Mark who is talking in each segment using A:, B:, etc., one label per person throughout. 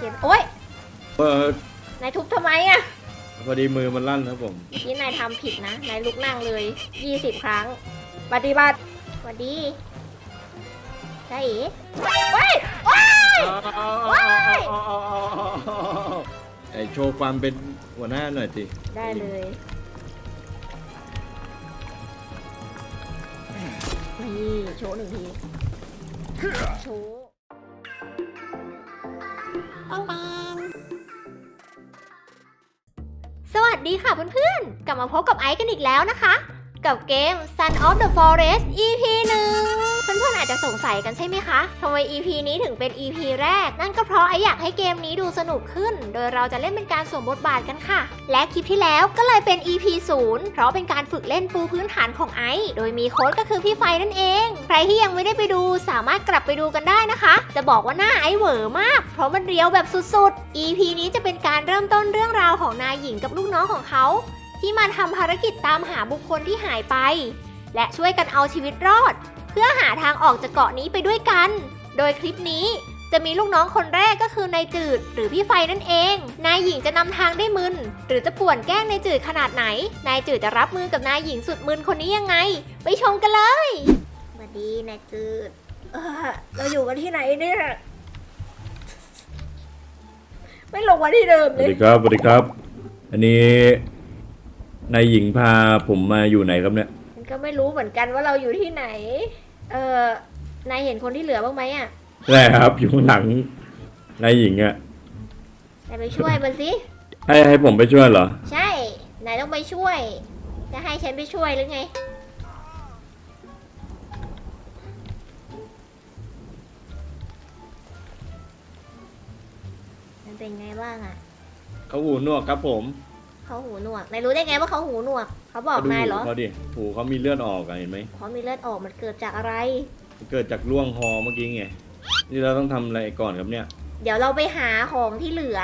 A: เขียนโอ๊ย
B: เออนา
A: ยทุบทำไมอะ
B: พอดีมือมันลั่นครับผม
A: เมื่อกี้นายทำผิดนะ นายลุกนั่งเลย 20 ครั้ง ปฏิบัติสวัสดีใช่เอ๋เฮ้ยว้ายว้าย
B: ไอโชว์ความเป็นหัวหน้าหน่อยสิ
A: ได้เลย นี่ โชว์หนึ่งที โชว์ สวัสดีค่ะเพื่อนๆ กลับมาพบกับไอซ์กันอีกแล้วนะคะ กับเกม Sun of the Forest EP หนึ่งเพื่อนๆอาจจะสงสัยกันใช่ไหมคะทำไม EP นี้ถึงเป็น EP แรก นั่นก็เพราะไออยากให้เกมนี้ดูสนุกขึ้น โดยเราจะเล่นเป็นการสวมบทบาทกันค่ะ และคลิปที่แล้วก็เลยเป็น EP 0 เพราะเป็นการฝึกเล่นปูพื้นฐานของไอโดยมีโค้ดก็คือพี่ไฟนั่นเอง ใครที่ยังไม่ได้ไปดูสามารถกลับไปดูกันได้นะคะ จะบอกว่าหน้าไอเหวอมาก เพราะมันเรียวแบบสุดๆ EP นี้จะเป็นการเริ่มต้นเรื่องราวของนายหญิงกับลูกน้องของเขา ที่มาทำภารกิจตามหาบุคคลที่หายไป และช่วยกันเอาชีวิตรอด เพื่อหาทางออกจากเกาะนี้ไปด้วยกัน โดยคลิปนี้จะมีลูกน้องคนแรกก็คือนายจืด หรือพี่ไฟนั่นเอง นายหญิงจะนำทางได้มึน หรือจะป่วนแกล้งนายจืดขนาดไหน นายจืดจะรับมือกับนายหญิงสุดมึนคนนี้ยังไง ไปชมกันเลยสวัสดีนายจืดเออเราอยู่กันที่ไหนเนี่ย ไม่ลงมาที่เดิม
B: ส
A: เล
B: วัส
A: ย
B: ดีครับสวัสดีครับ อันนี้ นายหญิงพาผมมาอยู่ไหนครับเนี่ย
A: ฉันก็ไม่รู้เหมือนกันว่าเราอยู่ที่ไหน เออนายเห็นคนที่เหลือบ้างไหมอะ
B: ใช่ครับ อยู่ข้างหลังนายหญิงอะ
A: นายไปช่วยมันสิ
B: ให้ให้ผมไปช่วยเหรอ
A: ใช่ นายต้องไปช่วย จะให้ฉันไปช่วยหรือไง มันเป็นไงบ้างอะ
B: เขาหูหนวกครับผม
A: เขาหูหนวกนายรู้ได้ไงว่าเขาหูหนวก เขาบอก
B: ดู
A: นายเหรอ
B: หูเขาดิหูเขามีเลือดออกอะเห็นไหม
A: เพราะมีเลือดออกมันเกิดจากอะไร
B: เกิดจากล่วงฮอเมื่อกี้ไง นี่เราต้องทำอะไรก่อนครับเนี่ย
A: เดี๋ยวเราไปหาของที่เหลือ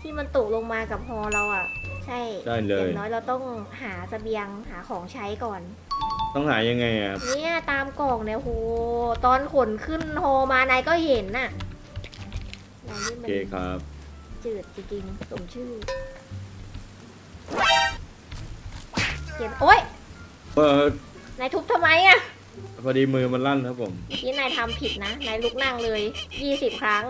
A: ที่มันตกลงมากับฮอเราอะ ใช่
B: ได้เล
A: อย ย่างน้อยเราต้องหาเสบียงหาของใช้ก่อน
B: ต้องหายังไงอะครับ
A: เนี่ยตามกล่องเนี่ยโหตอนขนขึ้นฮอมานายก็เห็นน่ะนายนี่
B: โอ
A: มัน
B: เคครับ
A: จืดจริงๆสมชื่อ เขียนโอ๊ย
B: เออนา
A: ยทุบทำไมอะ
B: พอดีมือมันลั่นครับผม
A: เมื่อกี้นายทำผิดนะนายลุกนั่งเลย 20 ครั้ง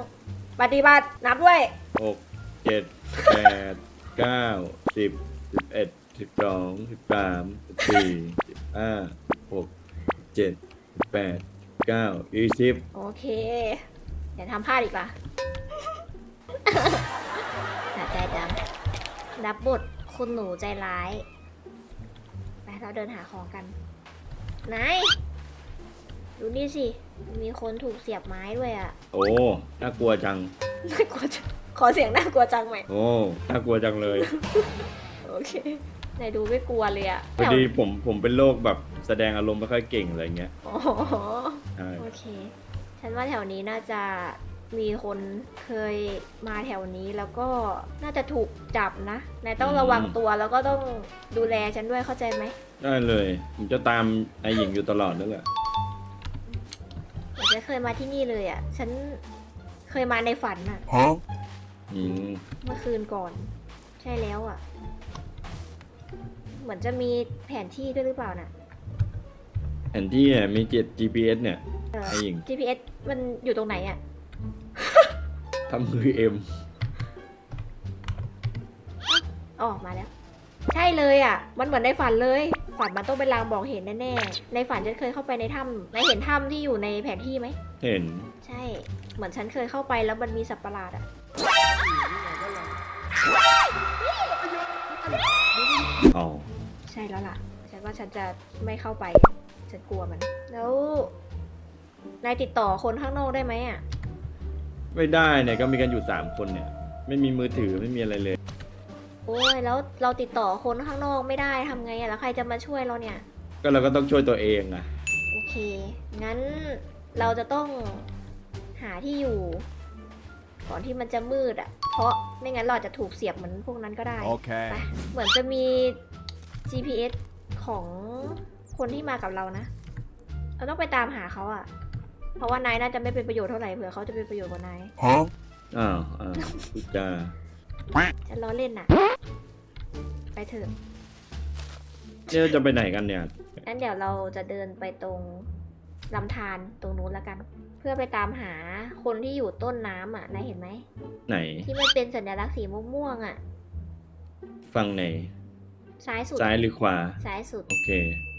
A: ปฏิบัตินับด้วย
B: หกเจ็ดแปดเก้าสิบสิบเอ็ดสิบสองสิบสามสิบสี่สิบห้าหกเจ็ดแปดเก้ายี่สิบ
A: โอเคอย่าทำพลาดอีกล่ะสะใจจังรับบทคุณหนูใจร้ายไป เราเดินหาของกันนายดูนี่สิ มีคนถูกเสียบไม้ด้วยอะ่ะ
B: โอ้น่ากลัวจัง
A: น่ากลัวจังขอเสียงน่ากลัวจังไหม
B: โอ้น่ากลัวจังเลย
A: โอเคนายดูไม่กลัวเลยอะ
B: พอดีผมผมเป็นโรคแบบแสดงอารมณ์ไม่ค่อยเก่งอะไรเงี้ย
A: อ๋อ
B: ใช่
A: โอเค ฉันว่าแถวนี้น่าจะ มีคนเคยมาแถวนี้แล้วก็น่าจะถูกจับนะนายต้องระวังตัวแล้วก็ต้องดูแลฉันด้วยเข้าใจไหม
B: ได้เลยผมจะตามไอหญิงอยู่ตลอดนั่นแหละ
A: เหมือนจะเคยมาที่นี่เลยอะ่ะ ฉันเคยมาในฝันอะ่ะ
B: อืม
A: เมื่อคืนก่อน ใช่แล้วอะ่ะ เหมือนจะมีแผนที่ด้วยหรือเปล่าน่ะ
B: แผนที่อะมีเจ็ด GPS เนี่ย
A: เออ
B: ไอหญิง
A: GPS มันอยู่ตรงไหนอะ่ะ
B: ทำมือเอ็ม
A: อ๋อมาแล้ว ใช่เลยอะ่ะ มันเหมือนในฝันเลย ฝันมันต้องเป็นลางบอกเห็นแน่ๆ ในฝันฉันเคยเข้าไปในถ้ำนายเห็นถ้ำที่อยู่ในแผนที่ไหม
B: เห็น
A: ใช่ เหมือนฉันเคยเข้าไปแล้วมันมีสัตว์ประหลาดอะ
B: อ๋อ
A: ใช่แล้วล่ะ ฉันว่าฉันจะไม่เข้าไป ฉันกลัวมัน แล้ว นายติดต่อคนข้างนอกได้ไหมอะ
B: ไม่ได้เนี่ยก็มีกันอยู่สามคนเนี่ย ไม่มีมือถือไม่มีอะไรเลย
A: โอ้ยแล้วเราติดต่อคนข้างนอกไม่ได้ทำไงอะแล้วใครจะมาช่วยเราเนี่ย
B: ก็เราก็ต้องช่วยตัวเองอะ
A: โอเค งั้นเราจะต้องหาที่อยู่ ก่อนที่มันจะมืดอะเพราะไม่งั้นเราอาจจะถูกเสียบเหมือนพวกนั้นก็ได้
C: Okay.
A: ไปเหมือนจะมี GPS ของคนที่มากับเรานะ เราต้องไปตามหาเขาอะ เพราะว่านายน่าจะไม่เป็นประโยชน์เท่าไหร่เผื่อเขาจะเป็นประโยชน์กว่านาย
C: Huh?
B: อ้าวอ้าวพูดจา
A: ฉันล้อเล่นน่ะ ไปเถอะ
B: เจ๊จะไปไหนกันเนี่ย
A: งั้นเดี๋ยวเราจะเดินไปตรงลำธารตรงนู้นแล้วกัน เพื่อไปตามหาคนที่อยู่ต้นน้ำอะนายเห็นไหม
B: ไหน
A: ที่มันเป็นสัญลักษณ์สีม่วงๆอะ
B: ฝั่งไหน
A: ซ้ายสุด
B: ซ้ายหรือขวา
A: ซ้ายสุด
B: โอเค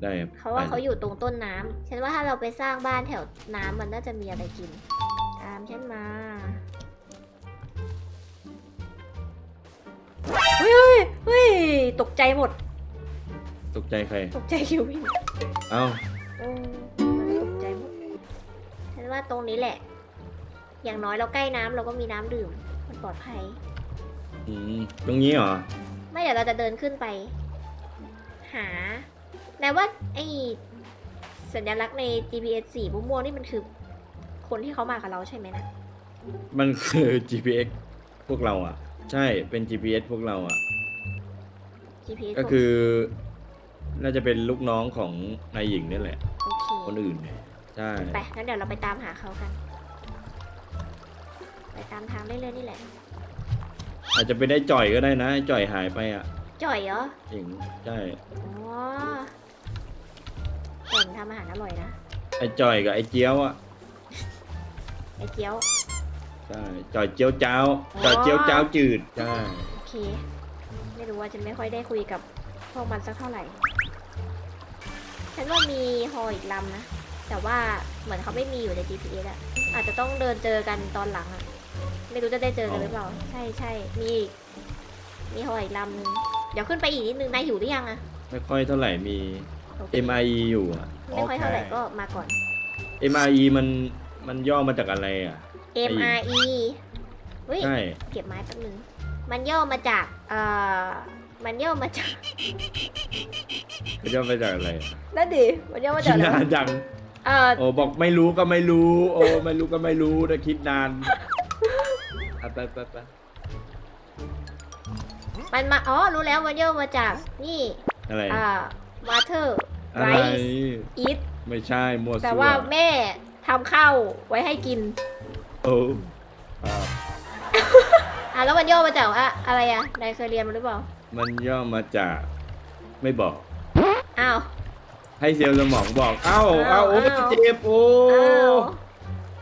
B: ได้ครับ
A: เขาว่า
B: ไป
A: เขาอยู่ตรงต้นน้ำฉันว่าถ้าเราไปสร้างบ้านแถวน้ำมันน่าจะมีอะไรกิน ตามฉันมาเฮ้ยเฮ้ยตกใจหมด
B: ตกใจใคร
A: ตกใจคิววิน
B: เอ้า
A: โอ้มันตกใจหมดฉันว่าตรงนี้แหละ อย่างน้อยเราใกล้น้ำเราก็มีน้ำดื่ม มันปลอดภัย
B: อืม ตรงนี้เหรอ
A: ไม่เดี๋ยวเราจะเดินขึ้นไป หาแต่ว่าไอสัญลักษณ์ใน GPS สีม่วงๆนี่มันคือคนที่เขามากับเราใช่ไหมนะ
B: มันคือ GPS พวกเราอะ ใช่เป็น GPS พวกเราอะ
A: GPS
B: ก็คือ น่าจะเป็นลูกน้องของนายหญิงนี่แหละ
A: โอเค
B: คนอื่นเนี่ยใช่
A: ไปงั้นเดี๋ยวเราไปตามหาเขากัน ไปตามทางเรื่อยๆนี่แหละ
B: อาจจะไปได้จ่อยก็ได้นะไอ้จ่อยหายไปอะ
A: จ่อยเหรอ
B: หญิงใช่
A: อ๋อจ่อยมันทำอาหารอร่อยนะ
B: ไอ้จ่อยกับไอ้เจี๊ยวอะ
A: ไอเจียว
B: ใช่จ่อยเจี๊ยวเจ้า
A: อ๋อ
B: จ่อยเจี๊ยวเจ้าจืดใช่
A: โอเค ไม่รู้ว่าฉันไม่ค่อยได้คุยกับพวกมันสักเท่าไหร่ ฉันว่ามีฮออีกลำนะ แต่ว่าเหมือนเขาไม่มีอยู่ใน GPS อะอาจจะต้องเดินเจอกันตอนหลังอะไม่รู้จะได้เจอกันหรือเปล่า ใช่ใช่มีอีกมีฮออีกลำนึง เดี๋ยวขึ้นไปอีกนิดนึงนายหิวหรือยังอะ
B: ไม่ค่อยเท่าไหไหร่มี
A: โอเค
B: MIE อยู่อะ
A: ไม่ค่อยเท่าไหร่ก็มาก่อน
B: MIE มันมันย่อมาจากอะไรอะ
A: MRE เฮ้ย
B: ใช่
A: เก็บไม้แป๊บนึง มันย่อมาจาก เอ่อ มันย่อมาจาก
B: มันย่อมาจากอะไรอะ
A: นั่นดิ มันย่อมา
B: คิ
A: จาก
B: ด
A: อะไร
B: นานจัง
A: เอ่อ
B: โอ้บอกไม่รู้ก็ไม่รู้ โอ้ไม่รู้ก็ไม่รู้แต่คิดนานอะไปไปไป
A: มันมา อ๋อ รู้แล้วมันย่อมาจากนี่
B: อะไร
A: อ่า water
B: อะไร
A: rice eat
B: ไม่ใช่มัว
A: แต่
B: ซั่ว
A: ว่าแม่ทำข้าวไว้ให้กิน
B: โอ้อ่า
A: อะแล้วมันย่อมาจากว่าอะไรอะนายเคยเรียนมาหรือเปล่า
B: มันย่อมาจาก ไม่บอก
A: อ้าว
B: ให้เซลล์สมองบอก เอ้าเอ้าโอ้
A: อ้าว
B: เจ็บโอ้
A: อ้าว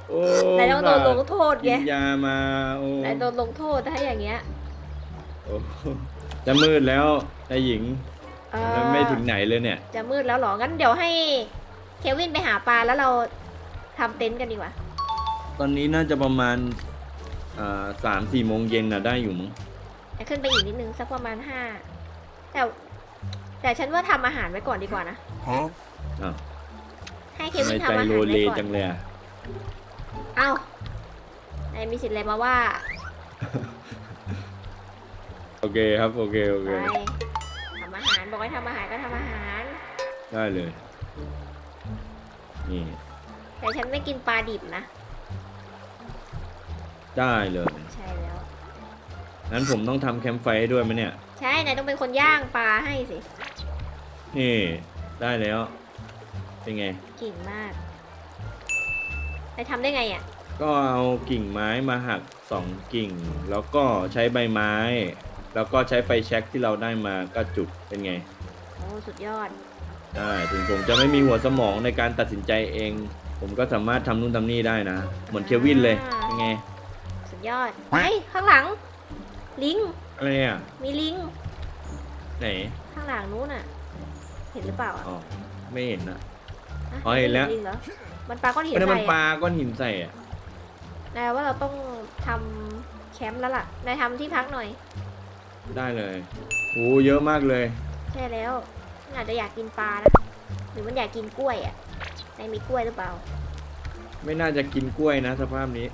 B: โอ้
A: นายต้องโดนลงโทษ
B: กิ
A: ไง
B: นยามาโอ้
A: นายโดนลงโทษถ้าอย่างเงี้ย
B: โอ้จะมืดแล้วนายหญิง
A: เอ่อ
B: แล้วไม่ถึงไหนเลยเนี่ย
A: จะมืดแล้วเหรอ งั้นเดี๋ยวให้เควินไปหาปลาแล้วเราทำเต็นท์กันดีกว่า
B: ตอนนี้น่าจะประมาณอ่าสามสี่โมงเย็นน่ะได้อยู่มั้ง
A: จะขึ้นไปอีกนิดนึงสักประมาณห้าแต่แต่ฉันว่าทำอาหารไว้ก่อนดีกว่านะ
B: อ้าว
A: ให้เค
B: ทำไม
A: วิน
B: ใจ
A: ทำอา
B: โล
A: หาร
B: เล
A: ไว้ก่อ
B: จั
A: น
B: งเลยอะ
A: เอ้านายมีสิทธิ์อะไรมาว่า
B: โอเคครับโอเคโอ
A: ไป
B: เค
A: ทำอาหารบอกให้ทำอาหารก็ทำอาหาร
B: ได้เลย นี่
A: แต่ฉันไม่กินปลาดิบนะ
B: ได้เลย
A: ใช่แล้ว
B: งั้นผมต้องทำแคมป์ไฟให้ด้วยไหมเนี่ย
A: ใช่นายต้องเป็นคนย่างปลาให้สิ
B: นี่ ได้แล้ว เป็นไง
A: เก่งมากนายทำได้ไงอะ
B: ก็เอากิ่งไม้มาหักสองกิ่ง แล้วก็ใช้ใบไม้ แล้วก็ใช้ไฟแช็กที่เราได้มาก็จุดเป็นไง
A: โอ้สุดยอด
B: ได้ถึงผมจะไม่มีหัวสมองในการตัดสินใจเอง ผมก็สามารถทำนู่นทำนี่ได้นะ เหมือนเควินเลย เป็นไง
A: สุดยอดเฮ้ยข้างหลัง ลิง
B: อะไรอะ
A: มีลิง
B: ไหน
A: ข้างหลังนู้นอะ เห็นหรือเปล่าอะ
B: อ๋อ ไม่เห็นนะะอ๋อเห็นแล้ว
A: ลิงเหรอมันปลาก้อนหิน
B: ก็นั่นมัน
A: ใส่
B: ปลา
A: อะ
B: ก้อนหินใส่อะ
A: นายว่าเราต้องทำแคมป์แล้วล่ะนายทำที่พักหน่อย
B: ได้เลยโอ้เยอะมากเลย
A: ใช่แล้วมันอาจจะอยากกินปลานะหรือมันอยากกินกล้วยอะนายมีกล้วยหรือเปล่า
B: ไม่น่าจะกินกล้วยนะ สภาพนี้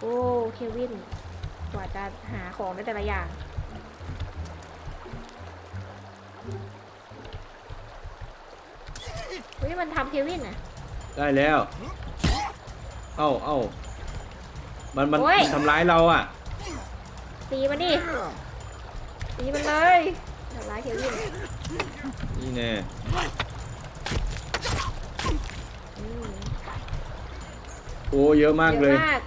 A: โอ้เควินกว่าจะหาของได้แต่ละอย่าง เฮ้ยมันทำเควินอะ
B: ได้แล้ว เอ้าเอ้า มันมัน
A: โอ้ย
B: มันทำร้ายเราอะ
A: ตีมันดิตีมันเลยทำร้ายเควิน
B: นี่แน่
A: อืม
B: อ้เยอะมาก
A: เย
B: เลย
A: อะมาก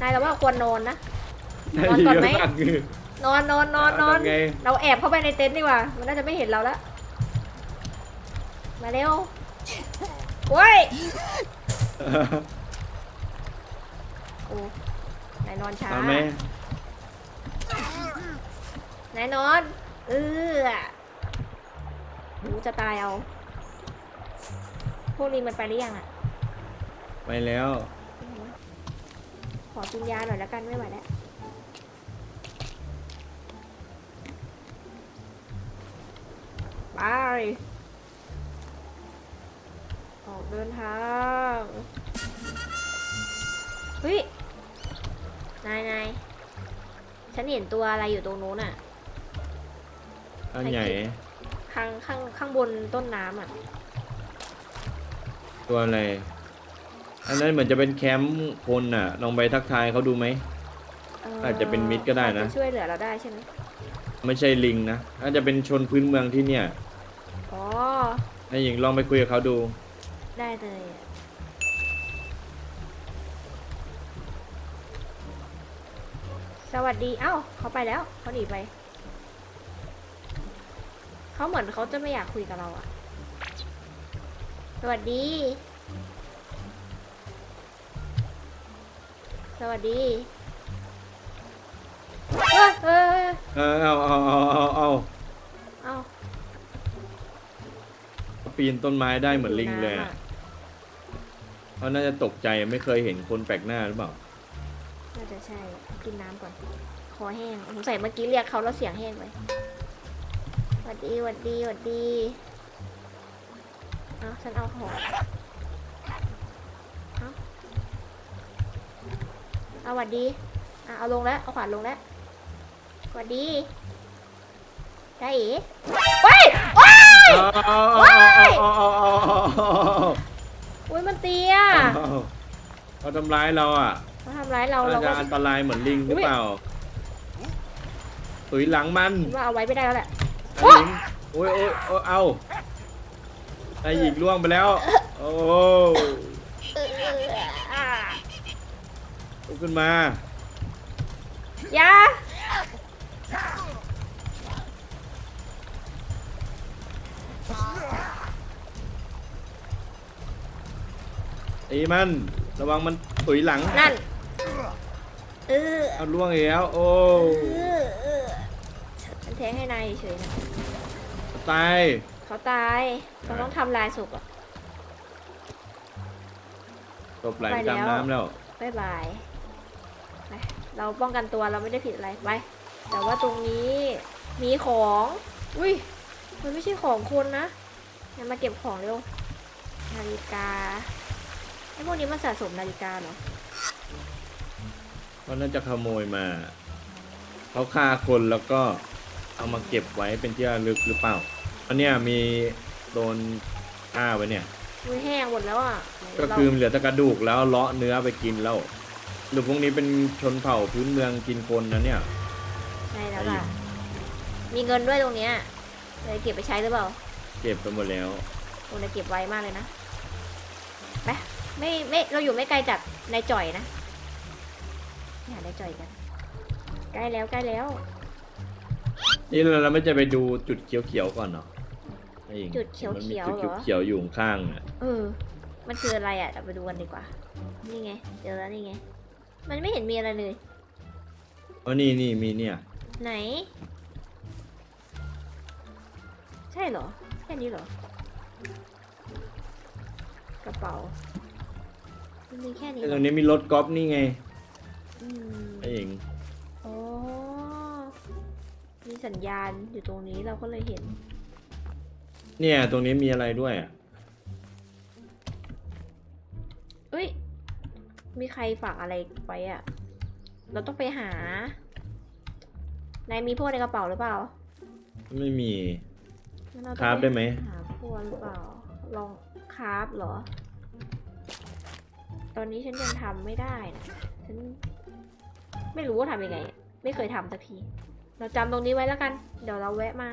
A: นายเราว่าควรนอนนะ
B: ได้
A: นอนก่อน
B: เยอะ
A: ไหม
B: มากคือน
A: อนนอนนอนนอน
B: ทำไง
A: เราแอบเข้าไปในเต็นท์ดีกว่า มันน่าจะไม่เห็นเราแล้วมาเร็วโว้ยโอ้นายนอนช้า
B: ทำไหม
A: นายนอน เออรู้จะตายเอา พวกลิงมันไปหรือยังอะ
B: ไปแล้ว
A: ขอกินยาหน่อยแล้วกันไม่ไหวแล้ว ไป ออกเดินทาง เฮ้ย นายนายฉันเห็นตัวอะไรอยู่ตรงนู้นอะ
B: อันใหญ่
A: ข้างข้างข้างบนต้นน้ำอะ
B: ตัวอะไร อันนั้นเหมือนจะเป็นแคมป์คนน่ะ ลองไปทักทายเขาดูไหม อาจจะเป็นมิตรก็ได้นะ
A: อาจจช่วยเหลือเราได้ใช่ไหม
B: ไม่ใช่ลิงนะน่าจะเป็นชนพื้นเมืองที่เนี่ย
A: อ๋อ
B: นายหญิงลองไปคุยกับเขาดู
A: ได้เลยอะ สวัสดี เอ้า เขาไปแล้ว เขาหนีไป เขาเหมือนเขาจะไม่อยากคุยกับเราอะสวัสดี สวัสดี เฮ้ยเฮ้ยเฮ้ย
B: เออเอาเอาเอาเอาเอา
A: เอ้า
B: ปีนต้นไม้ได้เหมือนลิงเลย
A: น้ำ
B: อะเขาน่าจะตกใจไม่เคยเห็นคนแปลกหน้าหรือเปล่า
A: น่าจะ ใช่กินน้ำก่อน คอแห้งผมใส่เมื่อกี้เรียกเขาแล้วเสียงแห้งไปสวัสดีสวัสดีสวัสดีเอาฉันเอาขอเเอาสวัสดีอ่เอาลงแล้ว เอาขวานลงแล้วสวัสดีได้เอ๋ว้ายว้าย
B: ว้ายอุ้
A: ยมันเตี้ย
B: เขาทำร้ายเราอะ
A: มาทำร้ายเรา
B: น่า
A: เรา
B: จะ
A: ก็
B: อันตรายเหมือนลิงหรือเปล่าตุยหลังมัน
A: คิดว่าเอาไว้ไม่ได้แล้วแหละ
B: นายหญิงโอ้ยโอ้ยโอ้ยเอานายหญิงล่วงไปแล้ว โอ้ลุกขึ้นมา
A: อยา
B: ตีมัน ระวังมันตุยหลัง
A: นั่น เออ
B: เอาล่วงอีกแล้ว โอ้
A: เออเออฉันแทงให้นายเฉยๆนะ
B: ตาย
A: เขาตายเราต้องทำลายศพอะ
B: ตบไหล
A: ไป
B: ไป
A: แล้ว
B: ตามน้ำแล้ว
A: บ๊ายบายไปเราป้องกันตัวเราไม่ได้ผิดอะไรไปแต่ว่าตรงนี้มีของ อุ้ย มันไม่ใช่ของคนนะงั้นมาเก็บของเร็ว นาฬิกาไอ้พวกนี้มันสะสมนาฬิกาเหรอ
B: เขาน่าจะขโมยมา เขาฆ่าคนแล้วก็เอามาเก็บไว้เป็นที่ระลึกหรือเปล่าอันเนี้ยมีโดนฆ่าไว้เนี่ย
A: มือแห้งหมดแล้วอะ
B: ก็คือเหลือแต่กระดูกแล้วเลาะเนื้อไปกินแล้วหรือพวกนี้เป็นชนเผ่าพื้นเมืองกินคนนะเนี่ย
A: ใช่แล้วล่ะ มีเงินด้วยตรงเนี้ยเลยเก็บไปใช้หรือเปล่า
B: เก็บไปหมดแล้ว
A: โอ้ยเก็บไว้มากเลยนะไปไม่ไม่เราอยู่ไม่ไกลจากนายจ่อยนะไป หานายจ่อยกัน ใกล้แล้วใกล้แล้ว
B: นี่เราเราไม่จะไปดูจุดเขียวๆก่อนเนาะไอ้หญิง
A: จุดเขียวๆ
B: มันมี
A: เหรอ
B: จุดเขียวๆอยู่ข้างๆน่ะ
A: เออ มันคืออะไรอะเราไปดูกันดีกว่า นี่ไง เจอแล้วนี่ไง มันไม่เห็นมีอะไรเลย
B: อ๋อนี่นี่มีเนี่ย
A: ไหน ใช่เหรอ แค่นี้เหรอ กระเป๋ามันมีแค่นี้เห
B: ต
A: ร
B: ร
A: อง
B: นี้มีรถกอล์ฟนี่ไง
A: อืม
B: ไอ้หญิง
A: อ๋อมีสัญญาณอยู่ตรงนี้เราก็เลยเห็น
B: เนี่ยตรงนี้มีอะไรด้วยอะ
A: เอ้ย มีใครฝากอะไรไว้อะเราต้องไปหา นายมีพวกในกระเป๋าหรือเปล่า
B: ไม่มี
A: งั้นเต้อง
B: คราฟได้ไหม
A: หาพวกหรือเปล่า ลองคราฟเหรอ ตอนนี้ฉันยังทำไม่ได้นะฉัน ไม่รู้ว่าทำยังไง ไม่เคยทำสักที เราจำตรงนี้ไว้แล้วกัน เดี๋ยวเราแวะมา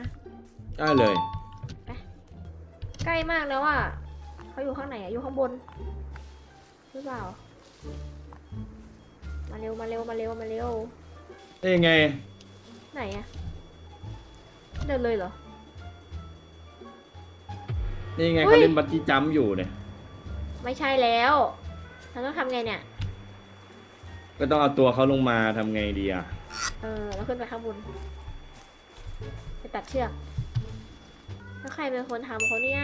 B: ได้เลย
A: ใกล้มากแล้วอะเขาอยู่ข้างไหนอะอยู่ข้างบนหรือเปล่า มาเร็วมาเร็วมาเร็วมาเร็ว
B: ได้ยังไง
A: ไหนอะเดินเลยเหรอ
B: นี่ยังไง
A: อุ๊ย
B: เขาเล่นบัตจี้จัมป์อยู่เนี่ย
A: ไม่ใช่แล้วเราต้องทำไงเนี่ย
B: ก็ต้องเอาตัวเขาลงมาทำไงดีอะ
A: เออเราขึ้นไปข้างบนไปตัดเชือก แล้วใครเป็นคนทำเขาเนี่ย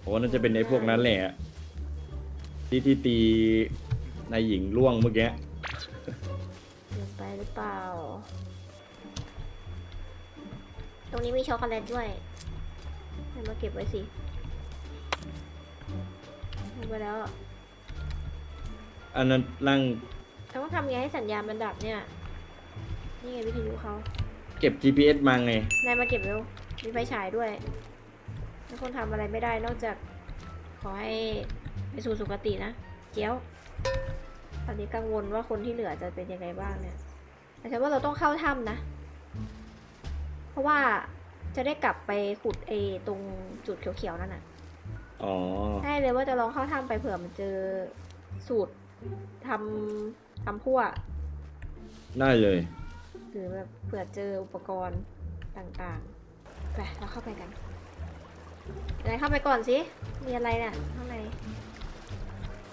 B: โอ้น่าจะเป็นในพวกนั้นแหละที่ที่ตีนายหญิงล่วงเมื่อกี้
A: เดินไปหรือเปล่า ตรงนี้มีช็อกโกแลตด้วยให้มาเก็บไว้สิลงไปแล้วอะ
B: อันนั้นร่าง
A: แต่ว่าทำไงให้สัญญาณมันดับเนี่ย นี่ไงวิทยุเขา
B: เก็บ GPS มาไง
A: นายมาเก็บเร็ว มีไฟฉายด้วยทุกคนทำอะไรไม่ได้นอกจาก ขอให้ไปสู่สุคตินะ เจียว ตอนนี้กังวลว่าคนที่เหลือจะเป็นยังไงบ้างเนี่ย แต่ฉันว่าเราต้องเข้าถ้ำนะ เพราะว่าจะได้กลับไปขุดเอตรงจุดเขียวๆนั่นน่ะ
B: อ๋อ
A: ได้เลยว่าจะลองเข้าถ้ำไปเผื่อมันเจอสูตร ทำทำพั่ว
B: ได้เลย
A: หรือแบบเผื่อเจออุปกรณ์ต่างๆ ไปเราเข้าไปกันอะไรเข้าไปก่อนสิ มีอะไรเนี่ยข้างใน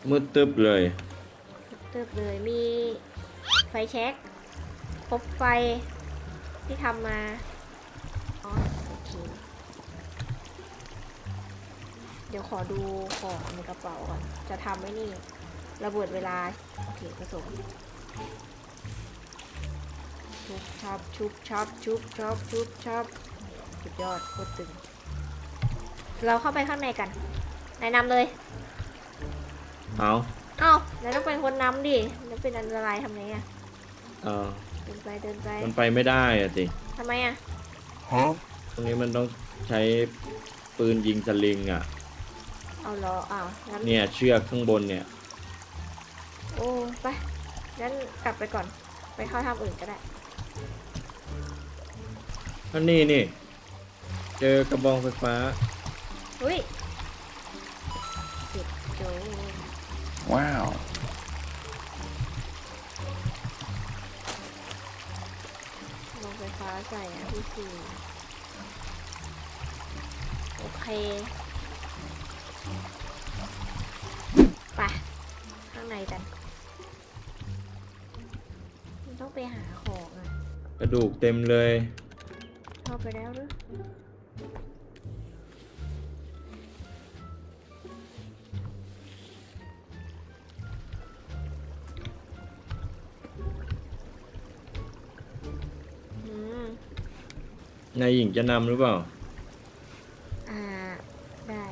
B: มืดตึ๊บเลย
A: เติบเลย มีไฟแช็กครบไฟที่ทำมา อ๋อ โอเค เดี๋ยวขอดูของในกระเป๋าก่อน จะทำไว้นี่ ระเบิดเวลา โอเคผสมชุบชับชุบชับชุบชับชุบชับสุดยอดโคตรตึง เราเข้าไปข้างในกันนายนำเลย
B: เอา
A: เอ้านายต้องเป็นคนนำดิแล้วเป็นอันตรายทำไงอะ
B: เอา
A: เดินไปเดินไป
B: มันไปไม่ได้อะสิ
A: ทำไมอะ
B: ตรงนี้มันต้องใช้ปืนยิงสลิงอะ
A: เอาเหรออ้าวงั้น
B: เนี่ยเชือกข้างบนเนี่ย
A: โอ้ไปงั้นกลับไปก่อน ไปเข้าทำอื่นก็ได้
B: อันนี้นี่ เจอกระบองไฟฟ้า
A: อุ้ยเจ็บโจ
C: Wow.
A: ลงไฟฟ้าใส่อันที่สี่โอเค ไป ข้างในกัน ไปหาของอะ
B: กระดูกเต็มเลย
A: เข้าไปแล้วหรืออืม
B: นายหญิงจะนำหรือเปล่า
A: อ่า ได้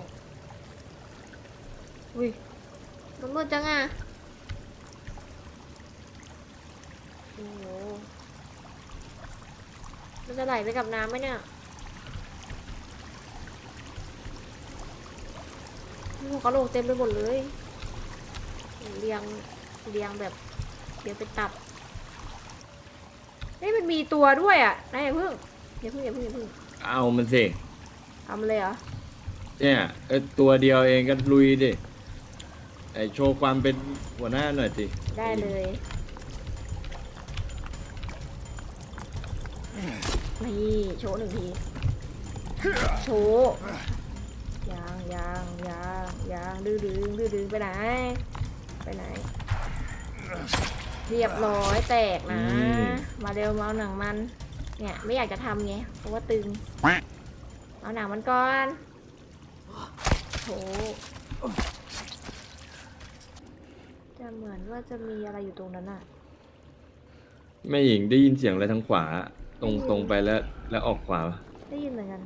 A: อุ้ย มันมืดจังอะ โอ้โห มันจะไหลไปกับน้ำไหมเนี่ยมีหัวกะโหลกเต็มไปหมดเลยเรียงเรียงแบบเรียงเป็นตับเฮ้ยมันมีตัวด้วยอะนายอย่าเพิ่งอย่าเพิ่งอย่าเพิ่งอย่าเพิ่ง
B: เอามันสิ
A: เอามาเลยเหรอ
B: เนี่ยเอ้ยตัวเดียวเองก็ลุยดิไอโชว์ความเป็นหัวหน้าหน่อยสิ
A: ได้เลย นี่โชว์หนึ่งที โชว์ยางยางยางยางดื้อดึงดื้อดึงไปไหน ไปไหน เรียบร้อยแตกนะ มาเร็วมาเอาหนังมัน เนี่ยไม่อยากจะทำไงเพราะว่าตึง เอาหนังมันก่อนโถจะเหมือนว่าจะมีอะไรอยู่ตรงนั้นอะ
B: แม่หญิงได้ยินเสียงอะไรทางขวา ตรง
A: ได้ยิน
B: ตรงไปแล้วแล้วออกขวา
A: ได้ยินเหมือนกัน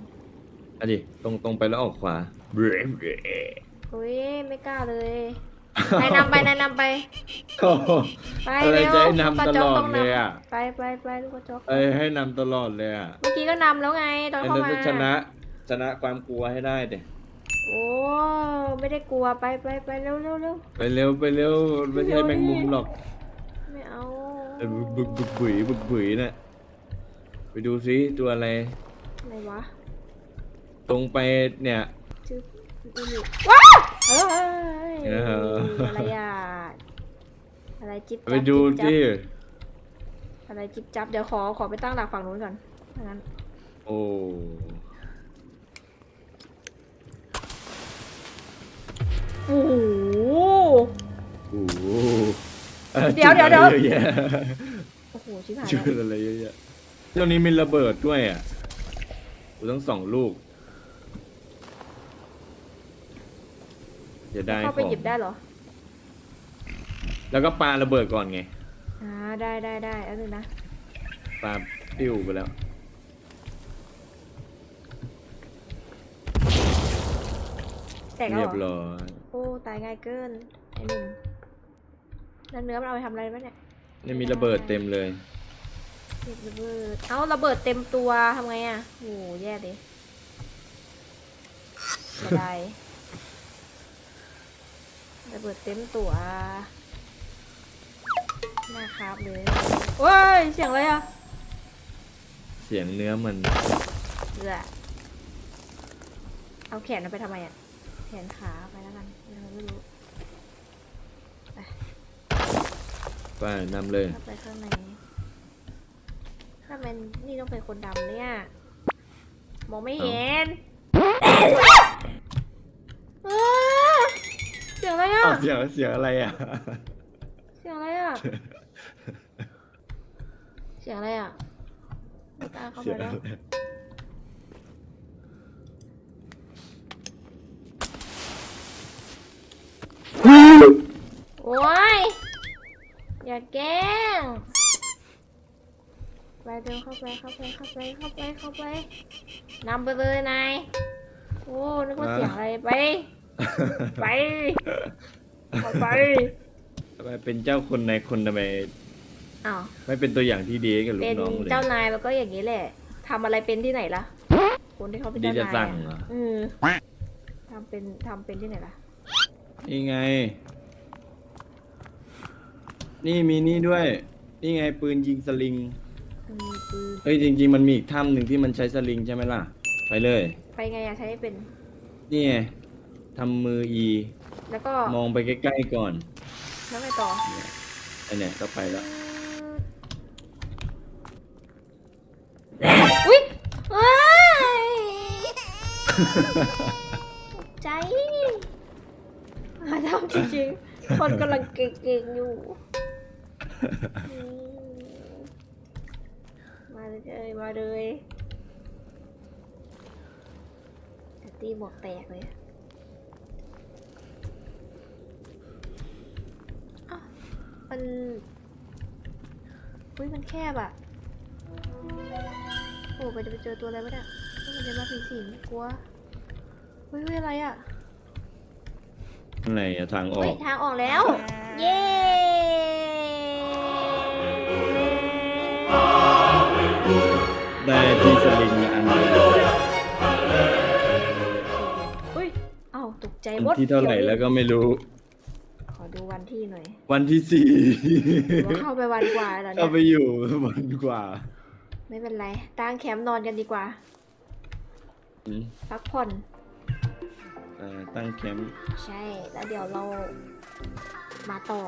B: อะดิตรงตรงไปแล้วออกขวาเบรเบร
A: โอ้ยไม่กล้าเลยนายนำไปนายนำไป
B: โอ้โห
A: ไป
B: อะไร
A: เร็ว
B: จะให้นำ
A: กระ
B: ต
A: จ
B: ล
A: ก
B: อด
A: ต้อง
B: เลยอะ
A: นำไปไปไปลูกกระจก
B: เอ้ยให้นำตลอดเลยอะ
A: เมื่อกี้ก็นำแล้วไงตอน
B: อัน
A: เข้า
B: นั้น
A: มา
B: ต้องชนะชนะความกลัวให้ได้เด็
A: โอ้ไม่ได้กลัวไปไปไปเร็วเร็วเร็ว
B: ไปเร็วไปเร็วไม่ใช่แมงมุมหรอก
A: ไม่เอา
B: ไอ้บึกบึกบึกบึยบึกบึยน่ะ ไปดูซิตัวอะไร
A: อะไรวะ
B: ตรงไปเนี่ย
A: ชื่อนี่ว้าวเอ้ย
B: เออ
A: อะไรอะอะไรจิ๊บ
B: ไป
A: จับ
B: ดู
A: จิ๊บจับ
B: ที่
A: อะไรจิ๊บจับเดี๋ยวขอขอไปตั้งหลักฝั่งนู้นก่อนถ้างั้น
B: โอ้
A: โอ้โห
B: โหอ่อ
A: เดี๋ยวเดี๋ยวเดี๋ยว
B: จุอะไรเยอะแยะ
A: โอ้โหชิบหาย
B: จุ
A: แล้ว
B: ดอะไรเยอะแยะ เจ้านี้มีระเบิดด้วยอะกูต้องสองลูกจะได้
A: เข้า
B: ข
A: ไป
B: อง
A: หยิบได้เหรอ
B: แล้วก็ปาระเบิดก่อนไง
A: อ่าได้ได้ได้เอาหนึ่งนะ
B: ปาปิ้วไปแล้ว
A: แตกแล้ว
B: เรี
A: เห
B: ย
A: ร
B: บ
A: อ
B: ร้อย
A: โอ้ตายง่ายเกินไอ้หนุ่มแล้วเนื้อมันเอาไปทำอะไรบ้างเนี่ย
B: นี่มีระเบิดเต็มเลย
A: เก็บระเบิด เอ้าระเบิดเต็มตัวทำไงอะโอ้โหแย่ดิเสียดายระเบิดเต็มตัวน่าครับเลยโอ้ยเสียงอะไรอะ
B: เสียงเนื้อมัน
A: เอือเอาแขนมันไปทำไมอะแขนขาไปแล้วกันยังไงไม่รู้
B: ไปนำเลย
A: เข้าไปข้างใน ถ้ามันนี่ต้องเป็นคนดำเนี่ย มองไม่เห็นอ้าเสียงอะไรอะ
B: อ้าวเสียงเสียงอะไรอะ
A: เสียงอะไรอะ เสียงอะไรอะไม่กล้าเข้า
B: เสี
A: ไป
B: ยง
A: แล้ว
B: อะไร
A: โอ้ยอย่าแกล้ง ไปเดินเข้าไปเข้าไปเข้าไปเข้าไปเข้าไปนำไปเลยนายโอ้นึกว่าเสียงอะไรไป ไปเอาไป
B: ทำไมเป็นเจ้าคนในคนทำไม
A: อ้าว
B: ไม่เป็นตัวอย่างที่ดีให้กับลู
A: เป็
B: ก
A: น
B: น้องเลย
A: เจ้านายมันก็อย่างนี้แหละทำอะไรเป็นที่ไหนล่ะคนที่เขาเป็น
B: ดี
A: เจ้า
B: จะ
A: นาย
B: สั่ง
A: อะ
B: เหรอ
A: อืมทำเป็นทำเป็นที่ไหนล่ะ
B: นี่ไง นี่มีนี่ด้วย นี่ไงปืนยิงสลิง
A: มันมีปืน
B: เอ้ยจริง ๆ มันมีอีกถ้ำหนึ่งที่มันใช้สลิงใช่ไหมล่ะ ไปเลย
A: ไปไงอะใช้ให้เป็น
B: นี่ไงทำมืออี
A: แล้วก็
B: มองไปใกล้ๆก่อน
A: แล้วไงต่อ
B: ไอเนี่ยก็ไปแล้ว
A: อุ้ยเอ้ยตกใจหาทำจริงๆ คนกำลังเก่งๆอยู่อืมมา เลยมาเลยแต่ตีหมวกแตกเลยอ้าวมันอุ้ยมันแคบอะ โอ้ไปจะไปเจอตัวอะไรวะเนี่ยมันจะมาผีสิงกลัวเฮ้ยเฮ้ยอะไรอะ
B: อะไรอะทางออ
A: เฮ้ย
B: ก
A: ทางออกแล้ว เย้
B: ได้ที่สลิงมาอันหนึง
A: เฮ้ยเอ้าตกใจหม
B: วั
A: ด
B: นที่เท่าไหร่แล้วก็ไม่รู้
A: ขอดูวันที่หน่อย
B: วันที่สี่
A: หรือว่าเข้าไปวันกว่าแล้วเนี่
B: เข้ายไปอยู่วันกว่า
A: ไม่เป็นไร ตั้งแคมป์นอนกันดีกว่า
B: อืม
A: พักผ่อน
B: อ่าตั้งแคมป์
A: ใช่ แล้วเดี๋ยวเรามาต่อ